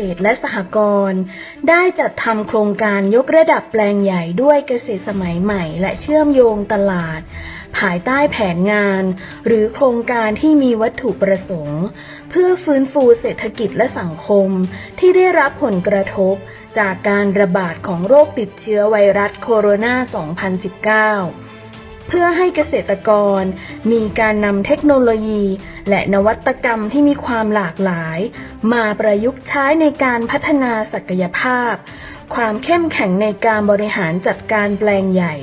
ษตรและสหกรณ์ได้จัดทำโครงการยกระดับแปลงใหญ่ด้วยเกษตรสมัยใหม่ และเชื่อมโยงตลาด ภายใต้แผนงาน หรือโครงการที่มีวัตถุประสงค์ เพื่อฟื้นฟูเศรษฐกิจและสังคม ที่ได้รับผลกระทบ จากการระบาดของโรคติดเชื้อไวรัสโคโรนา 2019 เพื่อให้เกษตรกร มีการนำเทคโนโลยี และนวัตกรรมที่มีความหลากหลาย มาประยุกต์ใช้ในการพัฒนาศักยภาพ ความเข้มแข็งในการบริหารจัดการแปลงใหญ่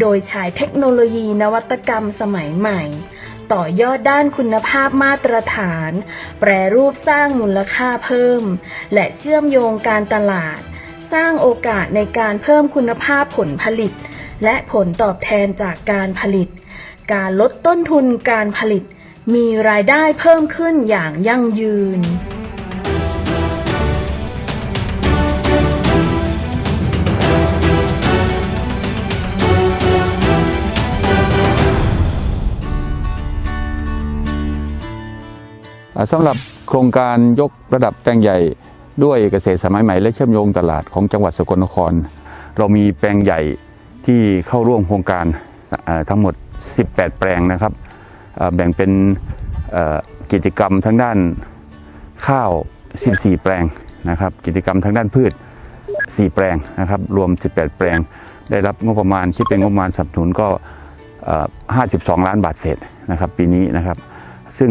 โดยใช้เทคโนโลยีนวัตกรรมสมัยใหม่ ต่อยอดด้านคุณภาพมาตรฐาน แปรรูปสร้างมูลค่าเพิ่ม และเชื่อมโยงการตลาด สร้างโอกาสในการเพิ่มคุณภาพผลผลิต และผลตอบแทนจากการผลิต การลดต้นทุนการผลิต มีรายได้เพิ่มขึ้นอย่างยั่งยืนสำหรับโครงการยกระดับแปลงใหญ่ด้วยเกษตรสมัยใหม่และเชื่อมโยงตลาดของจังหวัดสกลนคร เรามีแปลงใหญ่ ที่เข้าร่วมโครงการทั้งหมด 18 แปลงนะครับแบ่งเป็นกิจกรรมทั้งด้านข้าว 14 แปลงนะครับ กิจกรรมทางด้านพืช 4 แปลงนะครับ รวม 18 แปลง ได้รับงบประมาณที่เป็นงบประมาณสนับสนุนก็ 52 ล้านบาทเศษนะครับปีนี้นะครับ ซึ่ง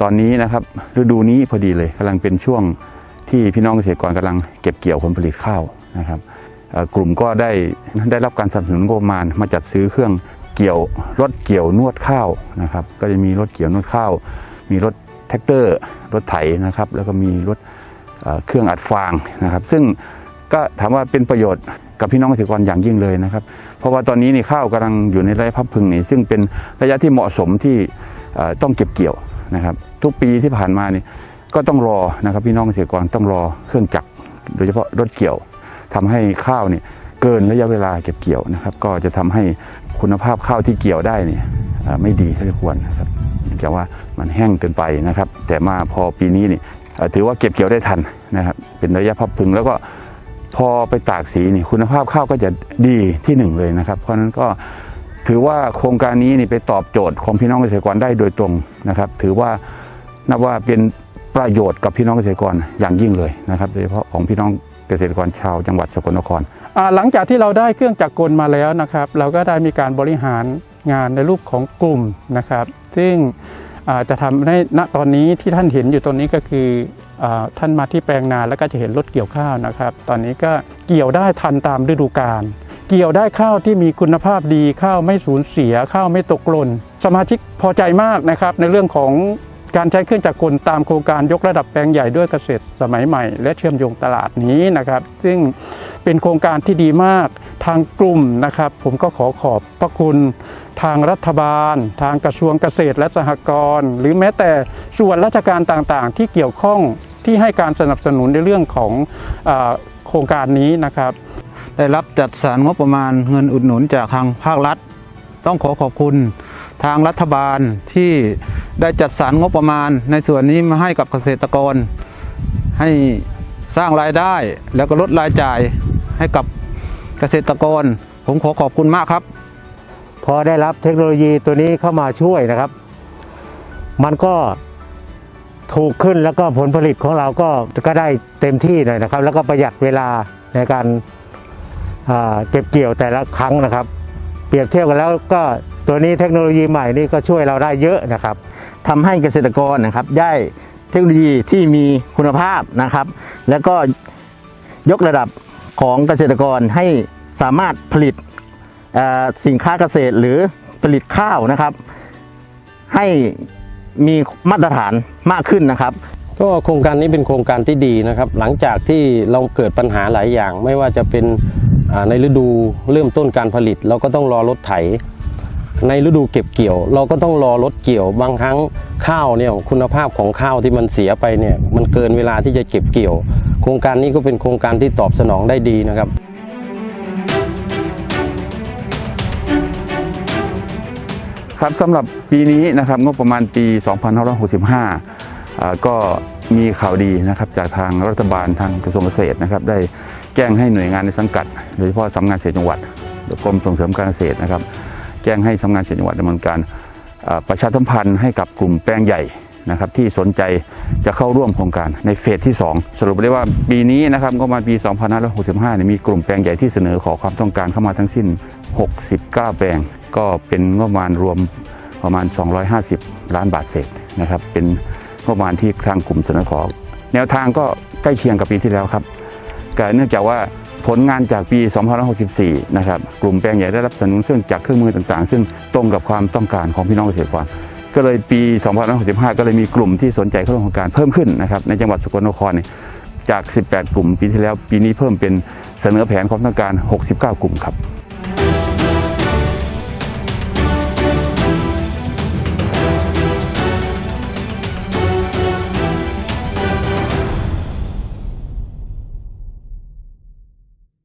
ตอนนี้นะครับฤดูนี้พอดีเลยกำลังเป็นช่วงที่พี่น้องเกษตรกรกำลังเก็บเกี่ยวผลผลิตข้าวนะครับ กลุ่มก็ได้ได้รับการสนับสนุนงบประมาณ มาจัดซื้อเครื่องเกี่ยวรถเกี่ยวนวดข้าวนะครับก็จะมีรถเกี่ยวนวดข้าว มีรถแท็กเตอร์ รถไถนะครับแล้วก็มีรถเครื่องอัดฟางนะครับ ซึ่งก็ถามว่าเป็นประโยชน์กับพี่น้องเกษตรกรอย่างยิ่งเลยนะครับ เพราะว่าตอนนี้นี่ข้าวกำลังอยู่ในระยะพับพึงนี่ซึ่งเป็นระยะที่เหมาะสมที่ต้องเก็บเกี่ยวนะครับ ทุกปีที่ผ่านมานี่ก็ต้องรอนะครับพี่น้องเกษตรกรต้องรอเครื่องจักรโดยเฉพาะรถเกี่ยว ทำให้ข้าวเนี่ยเกินระยะเวลาเก็บเกี่ยวนะครับ ก็จะทำให้คุณภาพข้าวที่เกี่ยวได้เนี่ยไม่ดีเท่าที่ควรนะครับเนื่องจากว่ามันแห้งเกินไปนะครับ แต่มาพอปีนี้เนี่เอ่อถือว่าเก็บเกี่ยวได้ทันนะครับเป็นระยะพับพึงแล้วก็พอไปตากสีนี่คุณภาพข้าวก็จะดีที่หนึ่งเลยนะครับ เพราะฉะนั้นก็ถือว่าโครงการนี้นี่ไปตอบโจทย์ของพี่น้องเกษตรกรได้โดยตรงนะครับ ถือว่านับว่าเป็นประโยชน์กับพี่น้องเกษตรกรอย่างยิ่งเลยนะครับโดยเฉพาะของพี่น้อง เกษตรกรชาวจังหวัดสกลนคร หลังจากที่เราได้เครื่องจักรกลมาแล้วนะครับ เราก็ได้มีการบริหารงานในรูปของกลุ่มนะครับ ซึ่งจะทำให้ณตอนนี้ที่ท่านเห็นอยู่ตรงนี้ก็คืออท่านมาที่แปลงนาแล้วก็จะเห็นรถเกี่ยวข้าวนะครับ ตอนนี้ก็เกี่ยวได้ทันตามฤดูกาลเกี่ยวได้ข้าวที่มีคุณภาพดีข้าวไม่สูญเสียข้าวไม่ตกหล่นสมาชิกพอใจมากนะครับในเรื่องของ การใช้เครื่องจักรกลตามโครงการยกระดับแปลงใหญ่ด้วยเกษตรสมัยใหม่ และเชื่อมโยงตลาดนี้นะครับ ซึ่งเป็นโครงการที่ดีมากทางกลุ่มนะครับ ผมก็ขอขอบพระคุณทางรัฐบาล ทางกระทรวงเกษตรและสหกรณ์หรือแม้แต่ส่วนราชการต่างๆ ที่เกี่ยวข้องที่ให้การสนับสนุนในเรื่องของอโครงการนี้นะครับ ได้รับจัดสรรงบประมาณเงินอุดหนุนจากทางภาครัฐ ต้องขอขอบคุณทางรัฐบาลที่ ได้จัดสรรงบประมาณในส่วนนี้มาให้กับเกษตรกร ให้สร้างรายได้แล้วก็ลดรายจ่ายให้กับเกษตรกร ผมขอขอบคุณมากครับ พอได้รับเทคโนโลยีตัวนี้เข้ามาช่วยนะครับ มันก็ถูกขึ้นแล้วก็ผลผลิตของเราก็ก็ได้เต็มที่หน่อยนะครับ แล้วก็ประหยัดเวลาในการเก็บเกี่ยวแต่ละครั้งนะครับ เปรียบเทียบกันแล้วก็ตัวนี้เทคโนโลยีใหม่นี่ก็ช่วยเราได้เยอะนะครับ ทำให้เกษตรกรนะครับได้เทคโนโลยีที่มีคุณภาพนะครับ แล้วก็ยกระดับของเกษตรกรให้สามารถผลิตสินค้าเกษตรหรือผลิตข้าวนะครับ ให้มีมาตรฐานมากขึ้นนะครับ ก็โครงการนี้เป็นโครงการที่ดีนะครับ หลังจากที่เราเกิดปัญหาหลายอย่าง ไม่ว่าจะเป็นในฤดูเริ่มต้นการผลิต เราก็ต้องรอรถไถ ในฤดูเก็บเกี่ยว เราก็ต้องรอรถเกี่ยวบางครั้งข้าวเนี่ยคุณภาพของข้าวที่มันเสียไปเนี่ยมันเกินเวลาที่จะเก็บเกี่ยว โครงการนี้ก็เป็นโครงการที่ตอบสนองได้ดีนะครับครับสำหรับปีนี้นะครับงบประมาณปี 2565 ก็มีข่าวดีนะครับจากทางรัฐบาลทางกระทรวงเกษตรนะครับได้แจ้งให้หน่วยงานในสังกัด โดยเฉพาะสำนักงานเกษตรจังหวัดกรมส่งเสริมการเกษตรนะครับ แจ้งให้สำนักงานเกษตจังหวัดดำเนินการประชาสัมพันธ์ให้กับกลุ่มแปลงใหญ่นะครับที่สนใจจะเข้าร่วมโครงการในเฟสที่ 2 สรุปได้ว่าปีนี้นะครับก็มาปี 2565เนี่ยมีกลุ่มแปลงใหญ่ที่เสนอขอความต้องการเข้ามาทั้งสิ้น 69 แปลง ก็เป็นงบประมาณรวมประมาณ 250 ล้านบาทเศษนะครับเป็นงบประมาณที่ทางกลุ่มเสนอขอ แนวทางก็ใกล้เคียงกับปีที่แล้วครับก็เนื่องจากว่า ผลงานจากปี 2564 นะครับ กลุ่มแปลงใหญ่ได้รับสนับสนุนเครื่องจักรเครื่องมือต่างๆ ซึ่งตรงกับความต้องการของพี่น้องเกษตรกร ก็เลยปี 2565 ก็เลยมีกลุ่มที่สนใจเข้าร่วมโครงการเพิ่มขึ้นนะครับ ในจังหวัดสกลนครเนี่ยจาก 18 กลุ่มปีที่แล้ว ปีนี้เพิ่มเป็นเสนอแผนความต้องการ 69 กลุ่มครับ